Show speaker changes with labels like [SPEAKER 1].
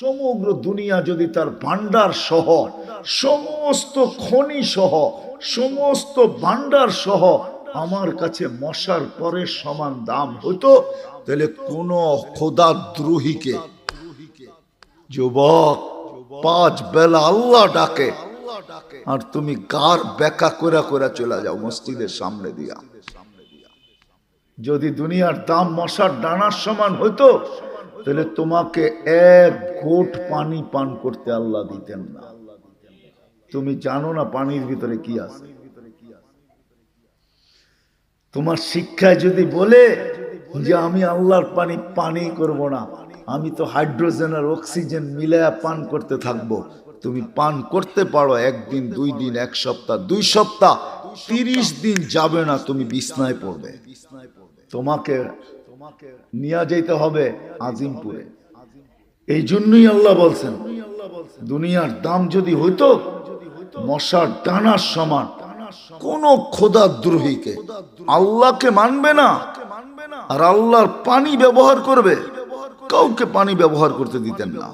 [SPEAKER 1] সমগ্র দুনিয়া যদি তার ভান্ডার সহ, সমস্ত খনি সহ, সমস্ত ভান্ডার সহ আমার কাছে মশার পরে সমান দাম হতো তাহলে কোন খোদা দ্রোহীকে যুবক, পাঁচ বেলা আল্লাহ ডাকে, আর তুমি কার বেকা করে করে চলে যাও মসজিদের সামনে দিয়া। যদি দুনিয়ার দাম মশার ডানার সমান হতো তাহলে তোমাকে এক ঘোট পানি পান করতে আল্লাহ দিতেন না। তুমি জানো না পানির ভিতরে কি আছে। তোমার শিক্ষায় যদি বলে যে আমি আল্লাহর পানি পানি করব না আমি তো হাইড্রোজেন আর অক্সিজেন মিলায়া পান করতে থাকব। তুমি পান করতে পারো একদিন দুই দিন এক সপ্তাহ দুই সপ্তাহ তিরিশ দিন যাবে না তুমি বিছনায় পড়বে। তোমাকে তোমাকে নিয়ে যেতে হবে আজিমপুরে। এই জন্যই আল্লাহ বলছেন দুনিয়ার দাম যদি হইতো মশার ডানার সমান কোন খোদা দ্রোহীকে আল্লাহকে মানবে না আর আল্লাহর পানি ব্যবহার করবে কাউকে পানি ব্যবহার করতে দিতেন না।